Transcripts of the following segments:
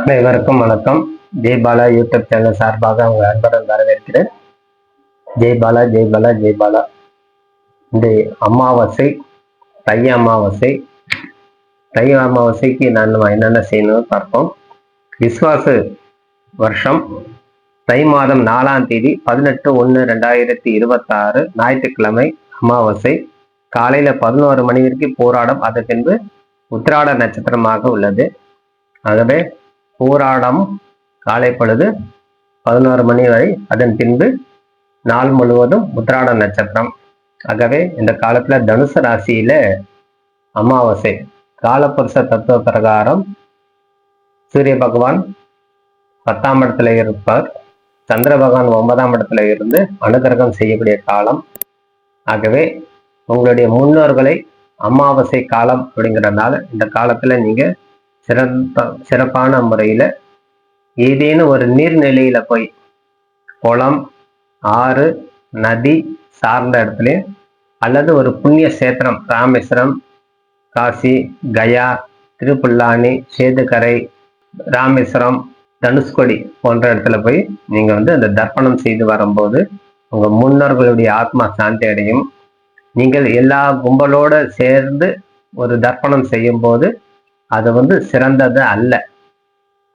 அனைவருக்கும் வணக்கம். Jai Bala YouTube channel சார்பாக அவங்க அன்புடன் வரவேற்கிறேன். ஜெய் பாலா ஜெய்பாலா ஜெய் பாலா. இந்த அமாவாசை தை அமாவாசை. தை அமாவாசைக்கு நான் என்னென்ன செய்யணும்னு பார்ப்போம். விஸ்வாச வருஷம் தை மாதம் நாலாம் தேதி பதினெட்டு ஒன்று ரெண்டாயிரத்தி இருபத்தாறு ஞாயிற்றுக்கிழமை அமாவாசை. காலையில பதினோரு மணி வரைக்கும் போராடம் அது பின்பு உத்திராட நட்சத்திரமாக உள்ளது. ஆகவே போராடம் காலை பொழுது பதினோரு மணி வரை. அதன் பின்பு நாள் முழுவதும் உத்ராட நட்சத்திரம். ஆகவே இந்த காலத்துல தனுசு ராசியில அமாவாசை காலப்புருஷ தத்துவ பிரகாரம் சூரிய பகவான் பத்தாம் இடத்துல இருப்பார். சந்திர பகவான் ஒன்பதாம் இடத்துல இருந்து அனுகிரகம் செய்யக்கூடிய காலம். ஆகவே உங்களுடைய முன்னோர்களை அமாவாசை காலம் அப்படிங்கிறதுனால இந்த காலத்துல நீங்க சிறந்த சிறப்பான முறையில் ஏதேனும் ஒரு நீர்நிலையில் போய் குளம் ஆறு நதி சார்ந்த இடத்துல அல்லது ஒரு புண்ணிய சேத்திரம் ராமேஸ்வரம் காசி கயா திருப்புல்லானி சேதுக்கரை ராமேஸ்வரம் தனுஷ்கொடி போன்ற இடத்துல போய் நீங்கள் வந்து அந்த தர்ப்பணம் செய்து வரும்போது உங்கள் முன்னோர்களுடைய ஆத்மா சாந்தி அடையும். நீங்கள் எல்லா கும்பலோடு சேர்ந்து ஒரு தர்ப்பணம் செய்யும்போது அது வந்து சிறந்தது அல்ல.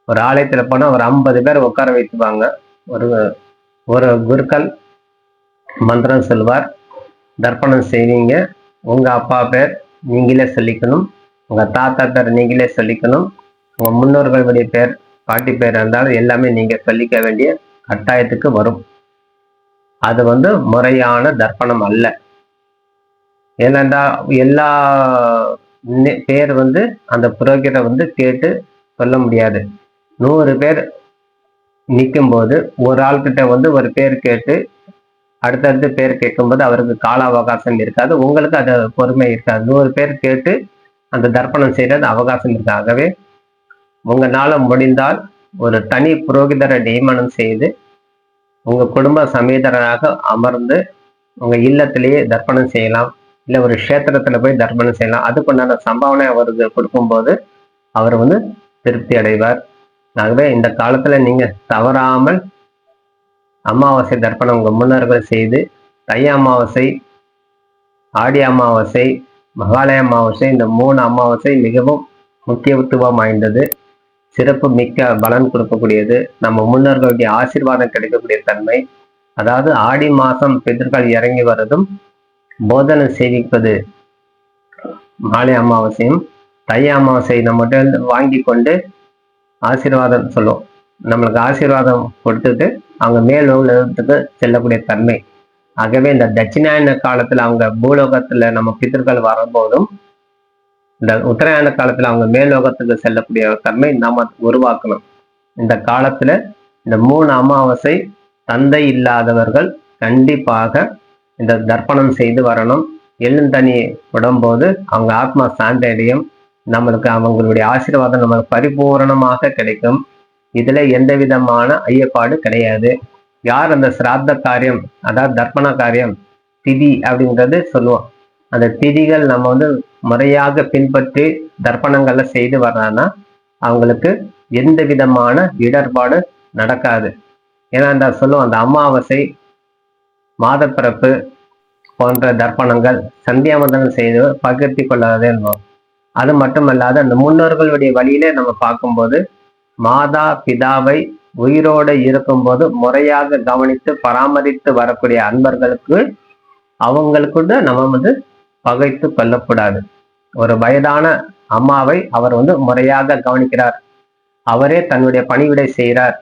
ஒரு ஆலயத்தில் போனால் ஒரு ஐம்பது பேர் உட்கார வைத்துவாங்க ஒரு ஒரு குருக்கள் மந்திரம் சொல்வார். தர்ப்பணம் செய்வீங்க. உங்கள் அப்பா பேர் நீங்களே சொல்லிக்கணும். உங்கள் தாத்தா பேர் நீங்களே சொல்லிக்கணும். உங்கள் முன்னோர்களுடைய பேர் பாட்டி பேர் இருந்தாலும் எல்லாமே நீங்கள் சொல்லிக்க வேண்டிய கட்டாயத்துக்கு வரும். அது வந்து முறையான தர்ப்பணம் அல்ல. ஏனென்றா எல்லா பேர் வந்து அந்த புரோகிதரை வந்து கேட்டு சொல்ல முடியாது. நூறு பேர் நிற்கும்போது ஒரு ஆள்கிட்ட வந்து ஒரு பேர் கேட்டு அடுத்தடுத்து பேர் கேட்கும்போது அவருக்கு கால அவகாசம் இருக்காது. உங்களுக்கு அது பொறுமை இருக்காது. நூறு பேர் கேட்டு அந்த தர்ப்பணம் செய்கிறது அவகாசம் இருக்கு. ஆகவே முடிந்தால் ஒரு தனி புரோகிதரை நியமனம் செய்து உங்கள் குடும்ப சமேதராக அமர்ந்து உங்கள் இல்லத்திலேயே தர்ப்பணம் செய்யலாம். இல்லை ஒரு க்ஷேத்திரத்துல போய் தர்ப்பணம் செய்யலாம். அதுக்குண்டான சம்பாவனை அவருக்கு கொடுக்கும்போது அவர் வந்து திருப்தி அடைவார். ஆகவே இந்த காலத்துல நீங்க தவறாமல் அமாவாசை தர்ப்பணம் உங்க முன்னர்கள் செய்து தை அமாவாசை ஆடி அமாவாசை மகாலய அமாவாசை இந்த மூணு அமாவாசை மிகவும் முக்கியத்துவம் வாய்ந்தது. சிறப்பு மிக்க பலன் கொடுக்கக்கூடியது. நம்ம முன்னோர்களுடைய ஆசீர்வாதம் கிடைக்கக்கூடிய தன்மை. அதாவது ஆடி மாதம் பிதர்கள் இறங்கி வரதும் போதனை சேவிப்பது மாலை அமாவாசையும் தை அமாவாசை நம்மகிட்ட வாங்கி கொண்டு ஆசீர்வாதம் சொல்லுவோம் நம்மளுக்கு ஆசீர்வாதம் கொடுத்துட்டு அவங்க மேல் உலகத்துக்கு செல்லக்கூடிய தன்மை. ஆகவே இந்த தட்சிணாயன காலத்தில் அவங்க பூலோகத்தில் நம்ம பித்தர்கள் வரும்போதும் இந்த உத்தராயண காலத்தில் அவங்க மேலோகத்துக்கு செல்லக்கூடிய தன்மை நாம் உருவாக்கணும். இந்த காலத்தில் இந்த மூணு அமாவாசை தந்தை இல்லாதவர்கள் கண்டிப்பாக இந்த தர்ப்பணம் செய்து வரணும். எழுந்தனி விடும்போது அவங்க ஆத்மா சாந்தி அடையும் நம்மளுக்கு அவங்களுடைய ஆசீர்வாதம் நம்மளுக்கு பரிபூரணமாக கிடைக்கும். இதுல எந்த விதமான ஐயப்பாடு கிடையாது. யார் அந்த சிராத்த காரியம் அதாவது தர்ப்பண காரியம் திதி அப்படிங்கிறது சொல்லுவோம். அந்த திதிகள் நம்ம வந்து முறையாக பின்பற்றி தர்ப்பணங்களை செய்து வர்றாங்கன்னா அவங்களுக்கு எந்த விதமான இடர்பாடு நடக்காது. ஏன்னா அந்த சொல்லுவோம் அந்த அமாவாசை மாதப்பிறப்பு போன்ற தர்ப்பணங்கள் சந்தியாவந்தனம் செய்து பகிர்த்தி கொள்ளாதே என்போம். அது மட்டுமல்லாது அந்த முன்னோர்களுடைய வழியிலே நம்ம பார்க்கும்போது மாதா பிதாவை உயிரோடு இருக்கும்போது முறையாக கவனித்து பராமரித்து வரக்கூடிய அன்பர்களுக்கு அவங்களுக்கு நம்ம வந்து பகைத்து கொள்ளக்கூடாது. ஒரு வயதான அம்மாவை அவர் வந்து முறையாக கவனிக்கிறார். அவரே தன்னுடைய பணிவிடை செய்கிறார்.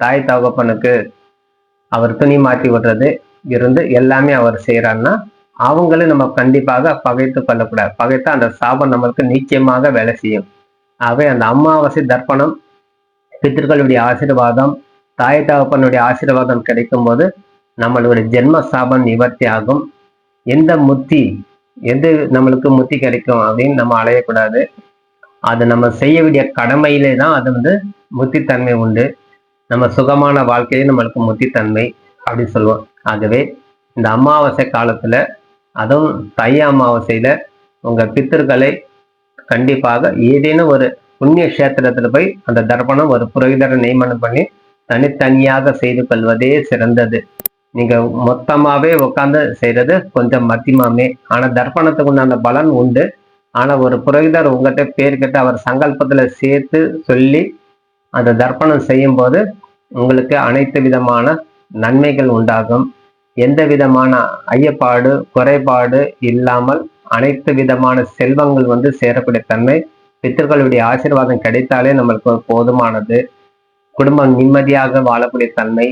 தாய் தகப்பனுக்கு அவர் துணி மாற்றி விடுறது இருந்து எல்லாமே அவர் செய்கிறாருன்னா அவங்களும் நம்ம கண்டிப்பாக பகைத்து கொள்ளக்கூடாது. பகைத்தா அந்த சாபம் நம்மளுக்கு நிச்சயமாக வேலை செய்யும். ஆகவே அந்த அமாவாசை தர்ப்பணம் பித்தர்களுடைய ஆசீர்வாதம் தாய் தகப்பனுடைய ஆசீர்வாதம் கிடைக்கும் போது நம்மளுடைய ஜென்ம சாபம் நிவர்த்தி ஆகும். எந்த முத்தி எது நம்மளுக்கு முத்தி கிடைக்கும் அப்படின்னு நம்ம அலையக்கூடாது. அது நம்ம செய்ய வேண்டிய கடமையிலே தான் அது வந்து முத்தித்தன்மை உண்டு. நம்ம சுகமான வாழ்க்கையே நம்மளுக்கு முத்தித்தன்மை அப்படின்னு சொல்லுவோம். ஆகவே இந்த அமாவாசை காலத்துல அதுவும் தை அமாவாசையில உங்கள் பித்தர்களை கண்டிப்பாக ஏதேனும் ஒரு புண்ணிய கஷேத்திரத்தில் போய் அந்த தர்ப்பணம் ஒரு புரோகிதரை நியமனம் பண்ணி தனித்தனியாக செய்து கொள்வதே சிறந்தது. நீங்க மொத்தமாவே உட்காந்து செய்யறது கொஞ்சம் மத்தியமாமே. ஆனா தர்ப்பணத்துக்கு உண்டான பலன் உண்டு. ஆனா ஒரு புரோகிதர் உங்ககிட்ட பேர் கேட்டு அவர் சங்கல்பத்துல சேர்த்து சொல்லி அந்த தர்ப்பணம் செய்யும் போது உங்களுக்கு அனைத்து விதமான நன்மைகள் உண்டாகும். எந்த விதமான ஐயப்பாடு குறைபாடு இல்லாமல் அனைத்து விதமான செல்வங்கள் வந்து சேரக்கூடிய தன்மை பித்தர்களுடைய ஆசீர்வாதம் கிடைத்தாலே நம்மளுக்கு போதுமானது. குடும்பம் நிம்மதியாக வாழக்கூடிய தன்மை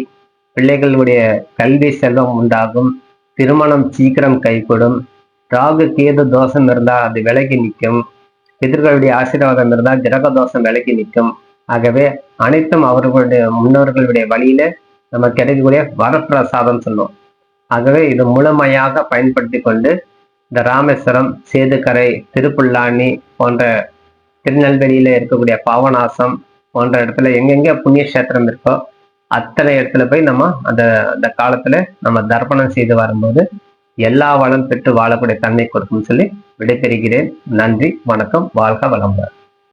பிள்ளைகளுடைய கல்வி செல்வம் உண்டாகும். திருமணம் சீக்கிரம் கைகூடும். ராகு கேது தோஷம் இருந்தால் அது விலகி நிற்கும். பிதர்களுடைய ஆசீர்வாதம் இருந்தால் கிரக தோஷம் விலகி நிற்கும். ஆகவே அனைத்தும் அவர்களுடைய முன்னோர்களுடைய வழியில நம்ம கிடைக்கக்கூடிய வரப்பிரசாதம் சொல்லுவோம். ஆகவே இது முழுமையாக பயன்படுத்தி கொண்டு இந்த ராமேஸ்வரம் சேதுக்கரை திருப்புல்லானி போன்ற திருநெல்வேலியில இருக்கக்கூடிய பாவநாசம் போன்ற இடத்துல எங்கெங்க புண்ணிய கஷேத்திரம் இருக்கோ அத்தனை இடத்துல போய் நம்ம அந்த அந்த காலத்துல நம்ம தர்ப்பணம் செய்து வரும்போது எல்லா வளம் பெற்று வாழக்கூடிய தன்மை கொடுக்கும்னு சொல்லி விடைபெறுகிறேன். நன்றி வணக்கம் வாழ்க வளம்பர்